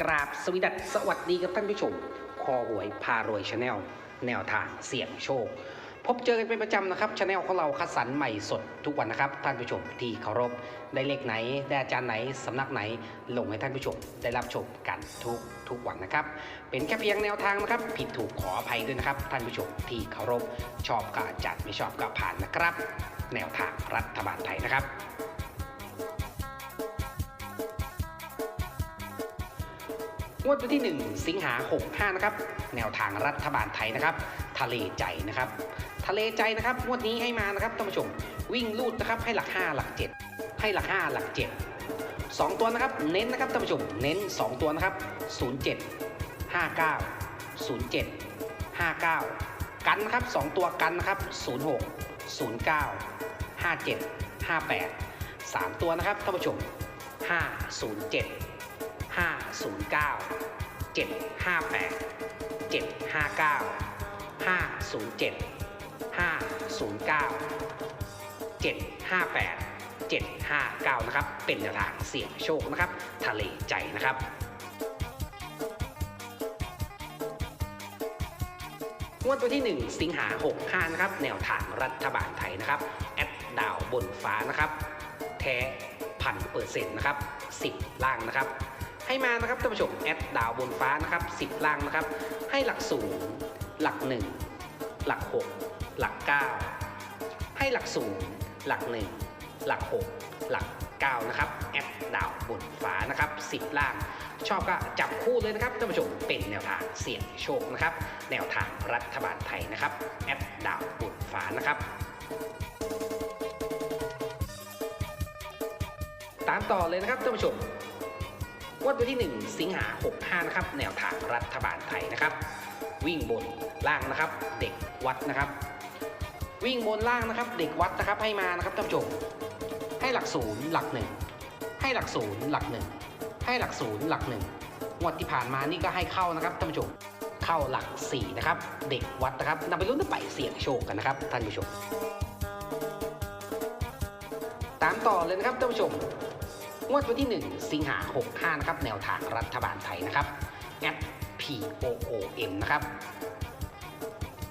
กราบสวีดัสสวัสดีกับท่านผู้ชม คอหวยพารวยชาแนลแนวทางเสี่ยงโชค พบเจอกันเป็นประจำนะครับชาแนลของเราคัดสรรใหม่สดทุกวันนะครับ ท่านผู้ชมที่เคารพได้เลขไหน ได้อาจารย์ไหน สำนักไหน ลงให้ท่านผู้ชมได้รับชมกันทุกทุกวันนะครับ เป็นแค่เพียงแนวทางนะครับ ผิดถูกขออภัยด้วยนะครับ ท่านผู้ชมที่เคารพชอบก็จัดไม่ชอบก็ผ่านนะครับ แนวทางรัฐบาลไทยนะครับ งวดวันที่ 1 สิงหา 65 นะครับ แนวทางรัฐบาลไทยนะครับ ทะเลใจนะครับ ทะเลใจนะครับงวดนี้ให้มานะครับท่านผู้ชม วิ่งลูดนะครับให้หลัก 5 หลัก 7 ให้หลัก 5 หลัก 7 2 ตัวนะครับ เน้นนะครับท่านผู้ชม เน้น 2 ตัวนะครับ 07 59 07 59 กันนะครับ 2 ตัวกันนะครับ 06 09 57 58 3 ตัวนะครับท่านผู้ชม 507 509 758 759 507 509 758 759 นะครับ เป็นทางเสี่ยงโชคนะครับ ทะเลใจนะครับงวดวันที่ 1 สิงหา65นะครับ แนวทางรัฐบาลไทยนะครับ แอดดาวบนฟ้านะครับ แท้พันเปอร์เซ็นต์นะครับ 10 ล่างนะครับ ให้มานะครับท่านผู้ชมแอดดาวบนฟ้านะครับ10ล่างนะครับ ให้หลักศูนย์หลัก1หลัก6หลัก9ให้หลักศูนย์หลัก1หลัก6หลัก9นะครับแอดดาวบนฟ้านะครับ10ล่าง ชอบก็จับคู่เลยนะครับท่านผู้ชมเป็นแนวทางเสี่ยงโชคนะครับ แนวทางรัฐบาลไทยนะครับแอดดาวบนฟ้านะครับตามต่อเลยนะครับท่านผู้ชม งวดวันที่ 1 สิงหา 65 นะครับ แนวทางรัฐบาลไทยนะครับ วิ่งบนล่างนะครับ เด็กวัดนะครับ วิ่งบนล่างนะครับ เด็กวัดนะครับให้มานะครับท่านผู้ชมให้หลักศูนย์หลักหนึ่งให้หลักศูนย์หลักหนึ่งให้หลักศูนย์หลักหนึ่งงวดที่ผ่านมานี่ก็ให้เข้านะครับท่านผู้ชมเข้าหลักสี่นะครับเด็กวัดนะครับนำไปรุ่นนไปเสี่ยงโชคกันนะครับท่านผู้ชม ตามต่อเลยนะครับท่านผู้ชม งวดวันที่ 1 สิงหา 65 นะครับ แนวทางรัฐบาลไทยนะครับแอด P O O M นะครับ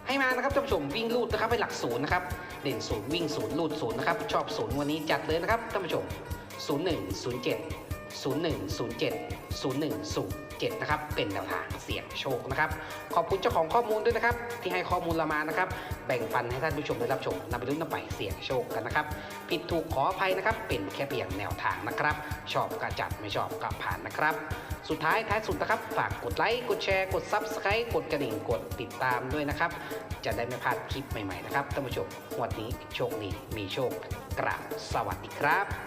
ให้มานะครับท่านผู้ชมวิ่งลูดนะครับเป็นหลักศูนย์นะครับ เด่นศูนย์วิ่งศูนย์ลูดศูนย์นะครับ ชอบศูนย์วันนี้จัดเลยนะครับท่านผู้ชม 01 07 01 07 01 07นะครับเป็นแนวทางเสี่ยงโชคนะครับขอบคุณเจ้าของข้อมูลด้วยนะครับ ที่ให้ข้อมูลเรามานะครับ แบ่งปันให้ท่านผู้ชมได้รับชมนำไปรุ่นนำไปเสี่ยงโชคกันนะครับ ผิดถูกขออภัยนะครับ เป็นแค่เพียงแนวทางนะครับ ชอบก็จัดไม่ชอบก็ผ่านนะครับ สุดท้ายท้ายสุดนะครับ ฝากกดไลค์กดแชร์กด Subscribe กดกระดิ่งกดติดตามด้วยนะครับ จะได้ไม่พลาดคลิปใหม่ๆนะครับท่านผู้ชมวันนี้โชคดีมีโชคกราบสวัสดีครับ